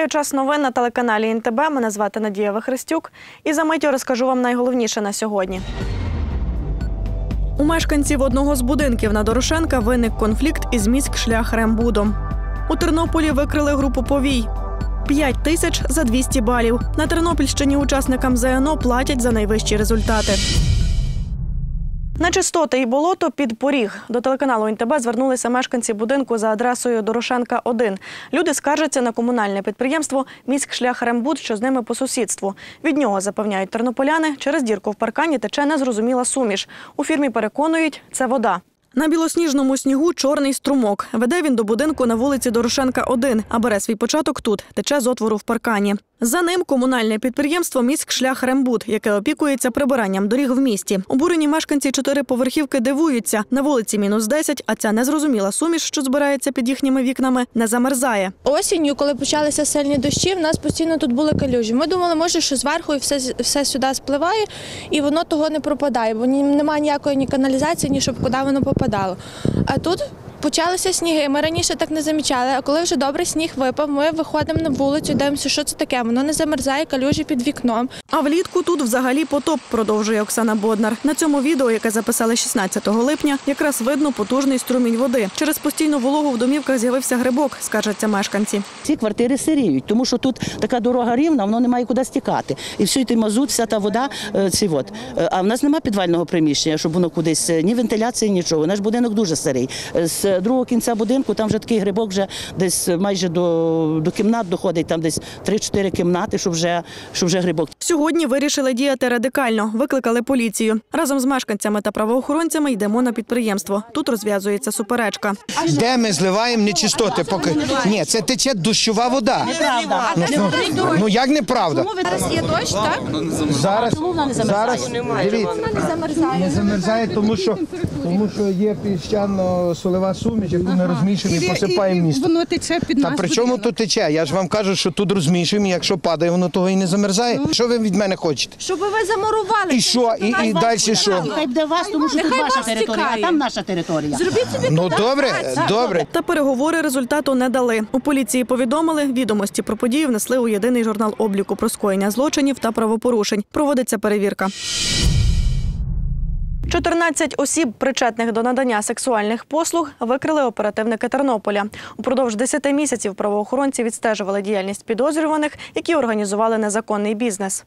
Вітаю час новин на телеканалі ІНТБ. Мене звати Надія Вихрестюк. І за миттю розкажу вам найголовніше на сьогодні. У мешканців одного з будинків на Дорошенка виник конфлікт із міськшлях Рембудом. У Тернополі викрили групу повій. 5 тисяч за 200 балів. На Тернопільщині учасникам ЗНО платять за найвищі результати. Нечистоти і болото під поріг. До телеканалу ІНТБ звернулися мешканці будинку за адресою Дорошенка 1. Люди скаржаться на комунальне підприємство «Міськшлях Рембуд», що з ними по сусідству. Від нього запевняють тернополяни, через дірку в паркані тече незрозуміла суміш. У фірмі переконують, це вода. На білосніжному снігу чорний струмок. Веде він до будинку на вулиці Дорошенка 1, а бере свій початок тут, тече з отвору в паркані. За ним комунальне підприємство «Міськшлях Рембуд», яке опікується прибиранням доріг в місті. Обурені мешканці чотириповерхівки дивуються. На вулиці мінус 10, а ця незрозуміла суміш, що збирається під їхніми вікнами, не замерзає. Осінню, коли почалися сильні дощі, в нас постійно тут були калюжі. Ми думали, може, що зверху і все, все сюди спливає, і воно того не пропадає, бо немає ніякої ні каналізації, ні щоб куди воно попадало. А тут почалися сніги. Ми раніше так не замічали. А коли вже добре сніг випав, ми виходимо на вулицю, дивимося, що це таке. Воно не замерзає, калюжі під вікном. А влітку тут взагалі потоп, продовжує Оксана Боднар. На цьому відео, яке записали 16 липня, якраз видно потужний струмінь води. Через постійну вологу в домівках з'явився грибок, скаржаться мешканці. Ці квартири сиріють, тому що тут така дорога рівна, воно немає куди стікати. І все той мазут, вся та вода, е, ці от. Е, А в нас немає підвального приміщення, щоб воно кудись е, ні вентиляції, нічого. Наш будинок дуже старий. Е, З другого кінця будинку там вже такий грибок, вже десь майже до, до кімнат доходить, там десь 3-4 кімнати, щоб вже, щоб вже грибок. Сьогодні вирішили діяти радикально. Викликали поліцію. Разом з мешканцями та правоохоронцями йдемо на підприємство. Тут розв'язується суперечка. Де ми зливаємо нечистоти? Поки ні, це тече дощова вода. Ну, ну, ну як неправда? Зараз є дощ, так? Зараз зараз дивіться, Не замерзає. не замерзає, тому що тому що є піщано-солева суміш, яку ми розмішуємо і посипаємо місто. Воно тече під Та нас. при чому тут тече? Я ж вам кажу, що тут розмішуємо, і якщо падає, воно того і не замерзає. Що ви від мене хочете? Щоб ви замурували. І що? І, і далі що? Хай буде вас, тому що тут ваша територія, а там наша територія. Зробіть собі Ну добре, добре. Та переговори результату не дали. У поліції повідомили, відомості про подію внесли у єдиний журнал обліку про скоєння злочинів та правопорушень. Проводиться перевірка. 14 осіб, причетних до надання сексуальних послуг, викрили оперативники Тернополя. Упродовж 10 місяців правоохоронці відстежували діяльність підозрюваних, які організували незаконний бізнес.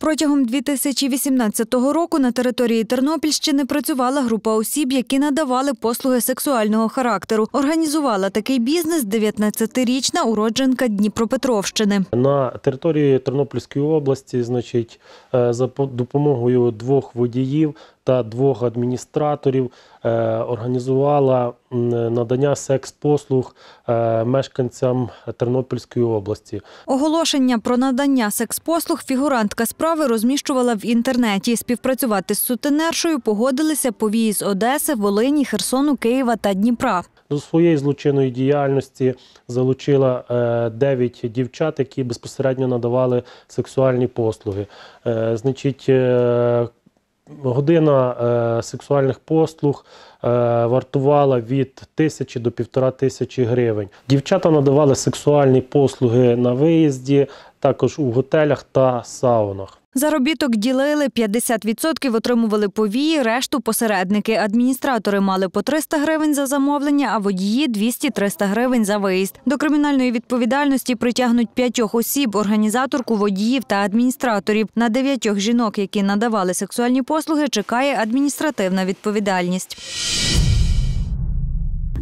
Протягом 2018 року на території Тернопільщини працювала група осіб, які надавали послуги сексуального характеру. Організувала такий бізнес 19-річна уродженка Дніпропетровщини. На території Тернопільської області, значить, е, за по- допомогою двох водіїв та двох адміністраторів е, організувала надання секс-послуг е, мешканцям Тернопільської області. Оголошення про надання секс-послуг фігурантка справи розміщувала в інтернеті. Співпрацювати з сутенершою погодилися повії з Одеси, Волині, Херсону, Києва та Дніпра. До своєї злочинної діяльності залучила е, 9 дівчат, які безпосередньо надавали сексуальні послуги. Е, Значить, е, година е, сексуальних послуг е, вартувала від тисячі до півтора тисячі гривень. Дівчата надавали сексуальні послуги на виїзді, також у готелях та саунах. Заробіток ділили 50% отримували повії, решту посередники. Адміністратори мали по 300 гривень за замовлення, а водії 200-300 гривень за виїзд. До кримінальної відповідальності притягнуть п'ятьох осіб, організаторку, водіїв та адміністраторів. На дев'ятьох жінок, які надавали сексуальні послуги, чекає адміністративна відповідальність.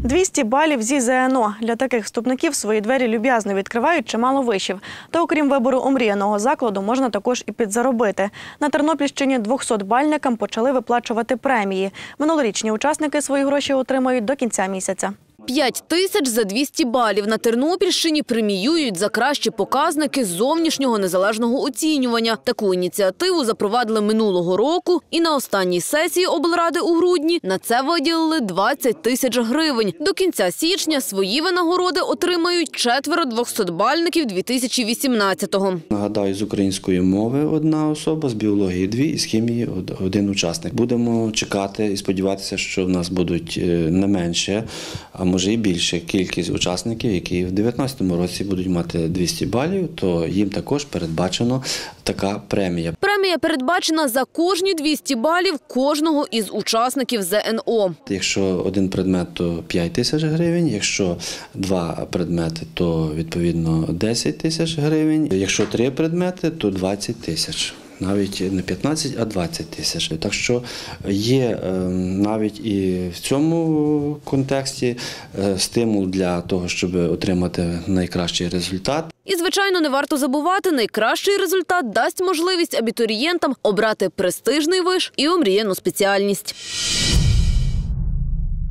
200 балів зі ЗНО. Для таких вступників свої двері люб'язно відкривають чимало вишів. Та окрім вибору омріяного закладу, можна також і підзаробити. На Тернопільщині 200-бальникам почали виплачувати премії. Минулорічні учасники свої гроші отримають до кінця місяця. 5 тисяч за 200 балів на Тернопільщині преміюють за кращі показники зовнішнього незалежного оцінювання. Таку ініціативу запровадили минулого року, і на останній сесії облради у грудні на це виділили 20 тисяч гривень. До кінця січня свої винагороди отримають четверо 200-бальників 2018-го. Нагадаю, з української мови одна особа, з біології дві і з хімії один учасник. Будемо чекати і сподіватися, що в нас будуть е, не менше, а може і більше кількість учасників, які в 2019 році будуть мати 200 балів, то їм також передбачено така премія. Премія передбачена за кожні 200 балів кожного із учасників ЗНО. Якщо один предмет, то 5 тисяч гривень. Якщо два предмети, то відповідно 10 тисяч гривень. Якщо три предмети, то 20 тисяч. Навіть не 15, а 20 тисяч. Так що є е, навіть і в цьому контексті е, стимул для того, щоб отримати найкращий результат. І, звичайно, не варто забувати, найкращий результат дасть можливість абітурієнтам обрати престижний виш і омріяну спеціальність.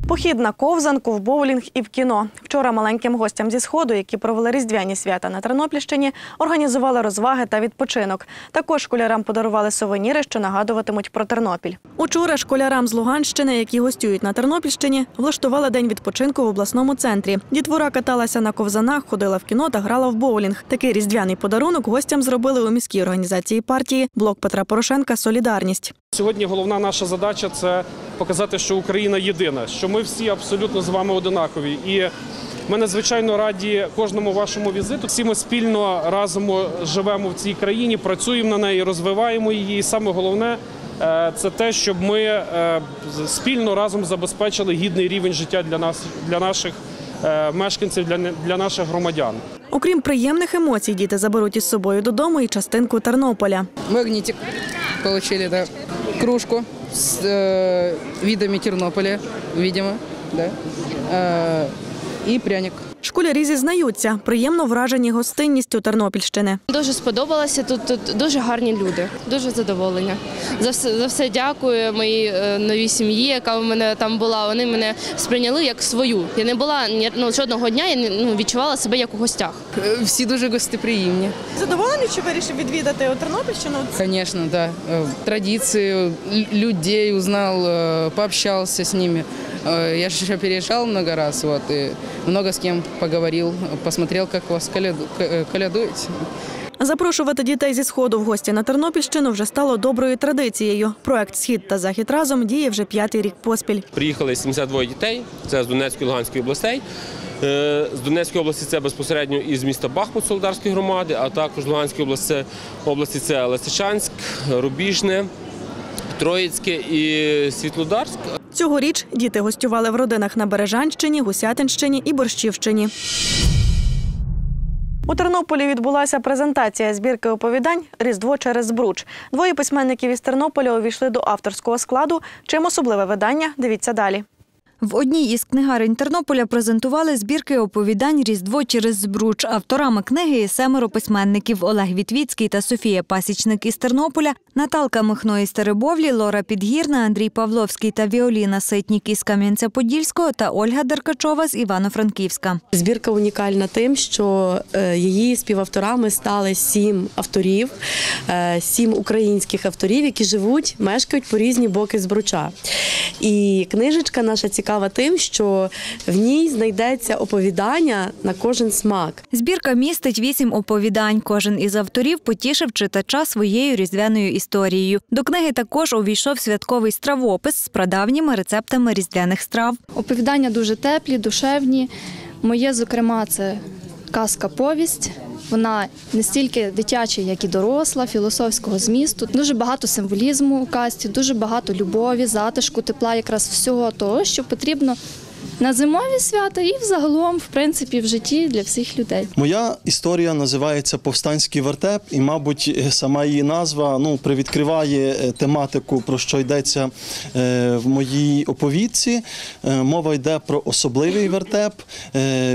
Похід на ковзанку, в боулінг і в кіно. Вчора маленьким гостям зі сходу, які провели різдвяні свята на Тернопільщині, організували розваги та відпочинок. Також школярам подарували сувеніри, що нагадуватимуть про Тернопіль. Учора школярам з Луганщини, які гостюють на Тернопільщині, влаштували день відпочинку в обласному центрі. Дітвора каталася на ковзанах, ходила в кіно та грала в боулінг. Такий різдвяний подарунок гостям зробили у міській організації партії Блок Петра Порошенка Солідарність. Сьогодні головна наша задача це показати, що Україна єдина, що ми всі абсолютно з вами одинакові. І ми надзвичайно раді кожному вашому візиту. Всі ми спільно разом живемо в цій країні, працюємо на неї, розвиваємо її. І саме головне е, це те, щоб ми е, спільно разом забезпечили гідний рівень життя для нас, для наших е, мешканців, для, не- для наших громадян. Окрім приємних емоцій, діти заберуть із собою додому і частинку Тернополя. Магнитик получили, да. Кружку с э, видами Тернополя, видимо, да. Э, и пряник. Школярі зізнаються, приємно вражені гостинністю Тернопільщини. Дуже сподобалося. Тут, тут дуже гарні люди, дуже задоволення. За все за все дякую моїй е, новій сім'ї, яка у мене там була. Вони мене сприйняли як свою. Я не була ні ну, жодного дня, я не ну, відчувала себе як у гостях. Э, Всі дуже гостеприємні. Задоволені, що вирішив відвідати Тернопільщину? Конечно, да. Э, Традиции, л- людей узнал, э, пообщался с ними. Э, Я же еще переезжал много раз, вот, и много с кем поговорил, посмотрел, как вас коляду- э, колядуете. Запрошувати дітей зі сходу в гості на Тернопільщину вже стало доброю традицією. Проект Схід та захід разом діє вже п'ятий рік поспіль. Приїхали 72 дітей, це з Донецької і Луганської областей. Е, З Донецької області це безпосередньо із міста Бахмут Солдарської громади, а також з Луганської області, області це Лисичанськ, Рубіжне, Троїцьке і Світлодарськ. Цьогоріч діти гостювали в родинах на Бережанщині, Гусятинщині і Борщівщині. У Тернополі відбулася презентація збірки оповідань Різдво через збруч. Двоє письменників із Тернополя увійшли до авторського складу. Чим особливе видання? Дивіться далі. В одній із книгарень Тернополя презентували збірки оповідань Різдво через збруч. Авторами книги є семеро письменників Олег Вітвіцький та Софія Пасічник із Тернополя, Наталка Михно із Теребовлі, Лора Підгірна, Андрій Павловський та Віоліна Ситнік із Кам'янця-Подільського та Ольга Деркачова з Івано-Франківська. Збірка унікальна тим, що е, її співавторами стали сім авторів, е, сім українських авторів, які живуть, мешкають по різні боки збруча. І книжечка наша цікава тим, що в ній знайдеться оповідання на кожен смак. Збірка містить вісім оповідань. Кожен із авторів потішив читача своєю різдвяною історією. До книги також увійшов святковий стравопис з прадавніми рецептами різдвяних страв. Оповідання дуже теплі, душевні. Моє, зокрема, це казка повість. Вона не стільки дитяча, як і доросла, філософського змісту. Дуже багато символізму у казці, дуже багато любові, затишку, тепла, якраз всього того, що потрібно на зимові свята і взагалом, в принципі, в житті для всіх людей. Моя історія називається Повстанський вертеп, і, мабуть, е, сама її назва ну, привідкриває е, тематику, про що йдеться е, в моїй оповідці. Мова йде про особливий вертеп.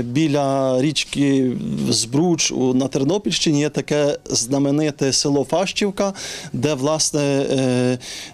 Біля річки Збруч на Тернопільщині є таке знамените село Фащівка, де власне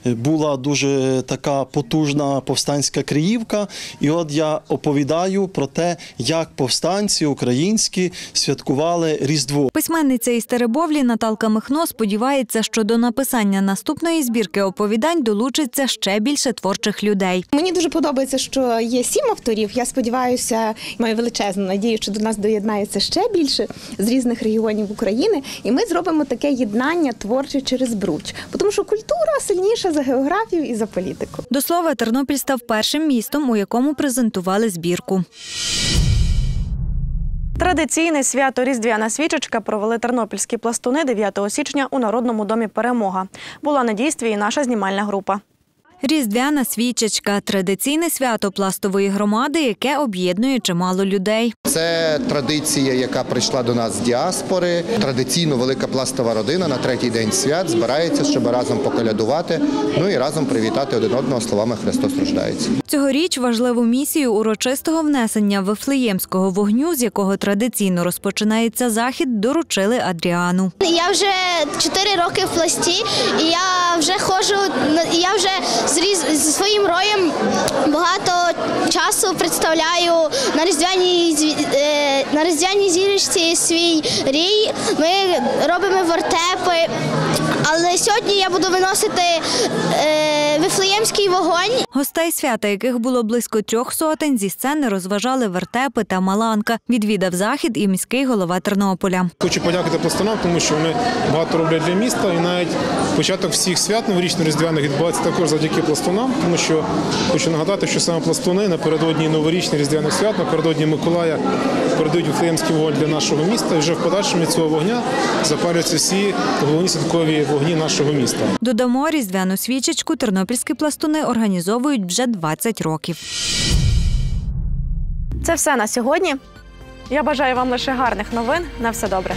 була дуже така потужна повстанська криївка. І от я оповідаю про те, як повстанці українські святкували Різдво. Письменниця із Теребовлі Наталка Михно сподівається, що до написання наступної збірки оповідань долучиться ще більше творчих людей. Мені дуже подобається, що є сім авторів. Я сподіваюся, маю величезну надію, що до нас доєднається ще більше з різних регіонів України, і ми зробимо таке єднання творче через бруч. Тому що культура сильніша за географію і за політику. До слова, Тернопіль став першим містом, у якому презентували збірку. Традиційне свято Різдвяна свічечка провели тернопільські пластуни 9 січня у Народному домі Перемога. Була на дійстві і наша знімальна група. Різдвяна свічечка традиційне свято пластової громади, яке об'єднує чимало людей. Це традиція, яка прийшла до нас з діаспори. Традиційно велика пластова родина на третій день свят збирається, щоб разом поколядувати, ну і разом привітати один одного словами Христос рождається. Цьогоріч важливу місію урочистого внесення вифлеємського вогню, з якого традиційно розпочинається захід, доручили Адріану. Я вже 4 роки в пласті, і я вже ходжу, я вже зі своїм роєм багато часу представляю на різдвяній е, на різдвяній зірочці свій рій. Ми робимо вертепи. Але сьогодні я буду виносити е, вифлеємський вогонь. Гостей свята, яких було близько трьох сотень, зі сцени розважали вертепи та маланка. Відвідав захід і міський голова Тернополя. Хочу подякувати пластунам, тому що вони багато роблять для міста, і навіть початок всіх свят новорічно-різдвяних відбувається також завдяки пластунам, тому що хочу нагадати, що саме пластуни напередодні новорічних різдвяних свят, напередодні Миколая передають вифлеємський вогонь для нашого міста. І вже в подальшому від цього вогня запалюються всі головні святкові вогні нашого міста. Додамо різдвяну свічечку тернопільські пластуни організовують вже 20 років. Це все на сьогодні. Я бажаю вам лише гарних новин. На все добре.